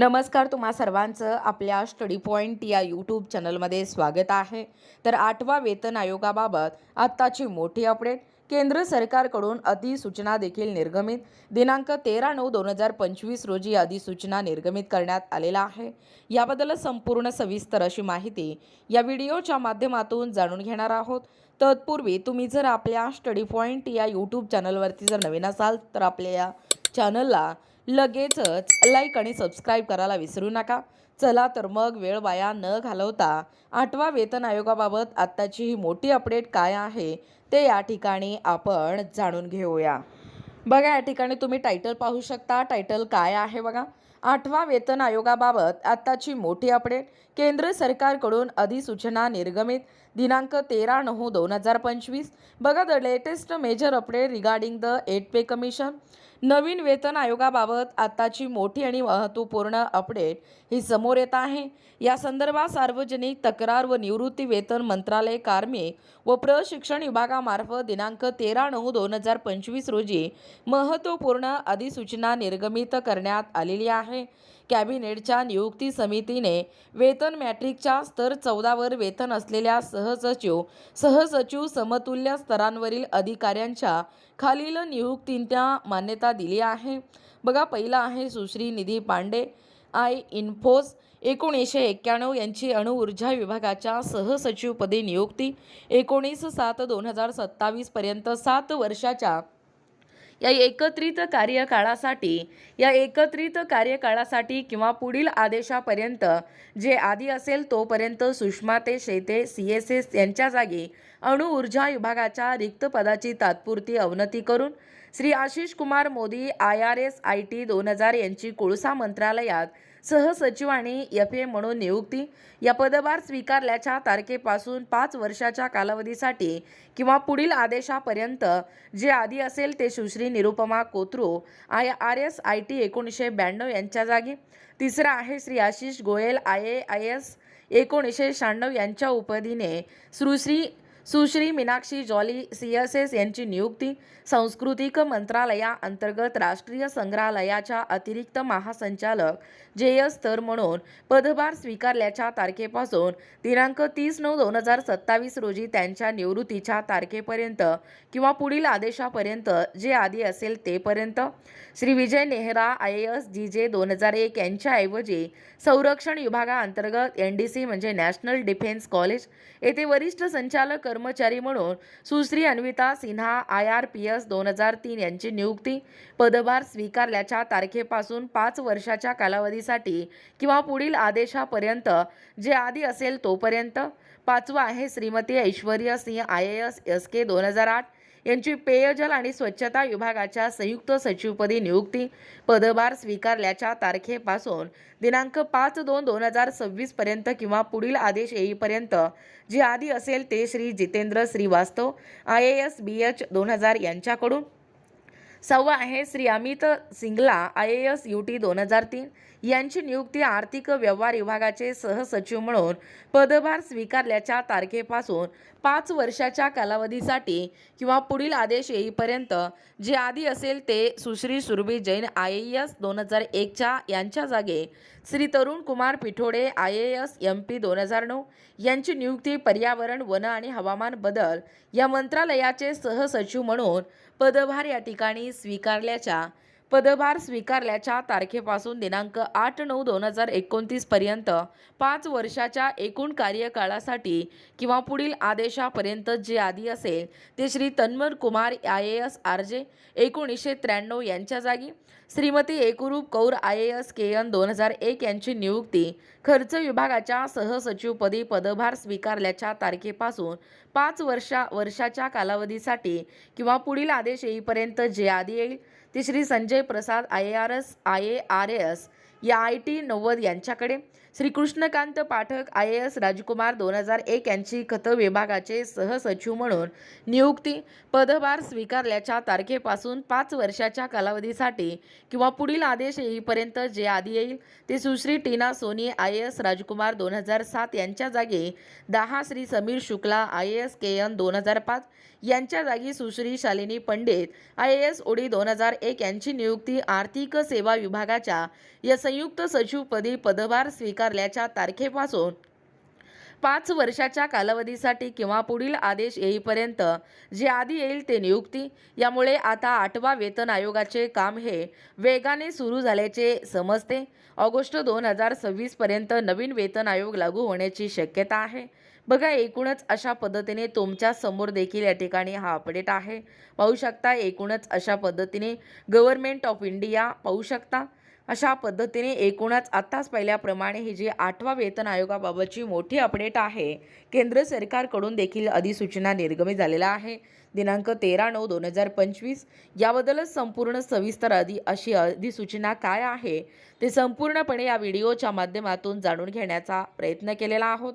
नमस्कार तुम्हा सर्वांचं आपल्या स्टडी पॉईंट या यूट्यूब चॅनलमध्ये स्वागत आहे. तर आठवा वेतन आयोगाबाबत आत्ताची मोठी अपडेट. केंद्र सरकारकडून अधिसूचना देखील निर्गमित. दिनांक तेरा नऊ दोन हजार पंचवीस रोजी अधिसूचना निर्गमित करण्यात आलेला आहे. याबद्दल संपूर्ण सविस्तर अशी माहिती या व्हिडिओच्या माध्यमातून जाणून घेणार आहोत. तत्पूर्वी तुम्ही जर आपल्या स्टडी पॉईंट या यूट्यूब चॅनलवरती जर नवीन असाल तर आपल्या या चॅनलला लगेचच लाईक आणि सबस्क्राईब करायला विसरू नका. चला तर मग वेळ वाया न घालवता आठवा वेतन आयोगाबाबत आत्ताची ही मोठी अपडेट काय आहे ते या ठिकाणी आपण जाणून घेऊया. बघा या ठिकाणी तुम्ही टायटल पाहू शकता. टायटल काय आहे बघा? आठवा वेतन आयोगाबाबत आत्ताची मोठी अपडेट केंद्र सरकारकडून अधिसूचना निर्गमित. दिनांक तेरा नऊ दोन हजार पंचवीस. बघा the latest major update regarding the eight pay commission नवीन वेतन आयोगाबाबत आत्ताची मोठी आणि महत्त्वपूर्ण अपडेट ही समोर येत आहे. या संदर्भात सार्वजनिक तक्रार व निवृत्ती वेतन मंत्रालय कार्मिक व प्रशिक्षण विभागामार्फत दिनांक तेरा नऊ दोन हजार पंचवीस रोजी महत्त्वपूर्ण अधिसूचना निर्गमित करण्यात आलेली आहे. कॅबिनेटच्या नियुक्ती समितीने वेतन मॅट्रिकच्या स्तर चौदावर वेतन असलेल्या सहसचिव सहसचिव समतुल्य स्तरांवरील अधिकाऱ्यांच्या खालील नियुक्तींना मान्यता दिली आहे. बघा पहिला आहे सुश्री निधी पांडे आय इन्फोस एकोणीसशे एक्क्याण्णव यांची अणुऊर्जा विभागाच्या सहसचिवपदी नियुक्ती एकोणीस सात दोन हजार सत्तावीसपर्यंत सात वर्षाच्या या एकत्रित कार्यकाळासाठी या एकत्रित कार्यकाळासाठी किंवा पुढील आदेशापर्यंत जे आधी असेल तोपर्यंत सुषमा ते शेते सी एस एस यांच्या जागी अणुऊर्जा विभागाच्या रिक्त पदाची तात्पुरती अवनती करून Shri Ashish Kumar Modi I R S I T दोन हजार यांची कोळसा मंत्रालयात सहसचिव आणि एफ ए म्हणून नियुक्ती या पदभार स्वीकारल्याच्या तारखेपासून पाच वर्षाच्या कालावधीसाठी किंवा पुढील आदेशापर्यंत जे आधी असेल ते Sushri Nirupama Kotru I R S I T एकोणीसशे ब्याण्णव यांच्या जागी तिसरा आहे Shri Ashish Goyal I A I S एकोणीसशे शहाण्णव यांच्या उपधीने Sushri Sushri Meenakshi Jolly C S S यांची नियुक्ती सांस्कृतिक मंत्रालयाअंतर्गत राष्ट्रीय संग्रहालयाच्या अतिरिक्त महासंचालक जे एस स्तर म्हणून पदभार स्वीकारल्याच्या तारखेपासून दिनांक तीस नऊ दोन हजार सत्तावीस रोजी त्यांच्या निवृत्तीच्या तारखेपर्यंत किंवा पुढील आदेशापर्यंत जे आधी असेल तेपर्यंत. Shri Vijay Nehra I S G J दोन हजार एक यांच्याऐवजी संरक्षण विभागाअंतर्गत एन डी सी म्हणजे नॅशनल डिफेन्स कॉलेज येथे वरिष्ठ संचालक कर्मचारी म्हणून Sushri Anvita Sinha I R P S दोन हजार तीन यांची नियुक्ती पदभार स्वीकारल्याच्या तारखेपासून पाच वर्षाच्या कालावधीसाठी किंवा पुढील आदेशापर्यंत जे आधी असेल तोपर्यंत. पाचवा आहे Shrimati Aishwarya Singh I A S S K दोन हजार आठ. यांची पेयजल आणि स्वच्छता विभागाच्या संयुक्त सचिवपदी नियुक्ती. पदभार स्वीकारल्याच्या तारखेपासून दिनांक पाच दोन दोन हजार सव्वीसपर्यंत किंवा पुढील आदेश येईपर्यंत जे आधी असेल ते Shri Jitendra Shrivastava I A S B H दोन हजार यांच्याकडून सहावा आहे. Shri Amit Singla I A S U T दोन हजार तीन. यांची नियुक्ती आर्थिक व्यवहार विभागाचे सहसचिव म्हणून पदभार स्वीकारल्याच्या तारखेपासून पाच वर्षाच्या कालावधीसाठी किंवा पुढील आदेश येईपर्यंत जे आधी असेल ते Sushri Surbhi Jain I A S दोन हजार एकच्या यांच्या जागे. Shri Tarun Kumar Pithode I A S M P दोन हजार नऊ. यांची नियुक्ती पर्यावरण वन आणि हवामान बदल या मंत्रालयाचे सहसचिव म्हणून पदभार या ठिकाणी स्वीकारल्याच्या पदभार स्वीकारल्याच्या तारखेपासून दिनांक आठ नऊ दोन हजार एकोणतीसपर्यंत पाच वर्षाच्या एकूण कार्यकाळासाठी किंवा पुढील आदेशापर्यंत जे आधी असेल ते Shri Tanmar Kumar I A S R J एकोणीसशे त्र्याण्णव यांच्या जागी Shrimati Ekroop Kaur I A S K N दोन हजार एक यांची नियुक्ती खर्च विभागाच्या सहसचिवपदी पदभार स्वीकारल्याच्या तारखेपासून पाच वर्षा वर्षाच्या कालावधीसाठी किंवा पुढील आदेश येईपर्यंत जे आधी येईल ते Shri Sanjay Prasad I A R S I A R S या आय टी नव्वद यांच्याकडे. Shri Krishnakant Pathak I A S Rajkumar दोन हजार एक यांची खतं विभागाचे सहसचिव म्हणून नियुक्ती. पदभार स्वीकारल्याच्या तारखेपासून पाच वर्षाच्या कालावधीसाठी किंवा पुढील आदेश येईपर्यंत जे आधी येईल ते Sushri Tina Soni I A S Rajkumar दोन हजार सात यांच्या जागी दहा Shri Sameer Shukla I A S K N दोन हजार पाच यांच्या जागी Sushri Shalini Pandit I A S OD दोन हजार एक यांची नियुक्ती आर्थिक सेवा विभागाच्या या संयुक्त सचिवपदी पदभार स्वीकार स्वीकारल्याच्या तारखेपासून. पाच वर्षाच्या कालावधीसाठी किंवा पुढील आदेश येईपर्यंत जे आधी येईल ते नियुक्ती. यामुळे आता आठवा वेतन आयोगाचे काम हे वेगाने सुरू झाल्याचे समजते. ऑगस्ट दोन हजार सव्वीसपर्यंत नवीन वेतन आयोग लागू होण्याची शक्यता आहे. बघा एकूणच अशा पद्धतीने तुमच्यासमोर देखील या ठिकाणी हा अपडेट आहे. पाहू शकता एकूणच अशा पद्धतीने गव्हर्मेंट ऑफ इंडिया पाहू शकता. अशा पद्धतीने एकूणच आत्ताच पाहिल्याप्रमाणे ही जी आठवा वेतन आयोगाबाबतची मोठी अपडेट आहे केंद्र सरकारकडून देखील अधिसूचना निर्गमित झालेला आहे. दिनांक तेरा नऊ दोन हजार पंचवीस याबद्दलच संपूर्ण सविस्तर अधि अशी अधिसूचना काय आहे ते संपूर्णपणे या व्हिडिओच्या माध्यमातून जाणून घेण्याचा प्रयत्न केलेला आहोत.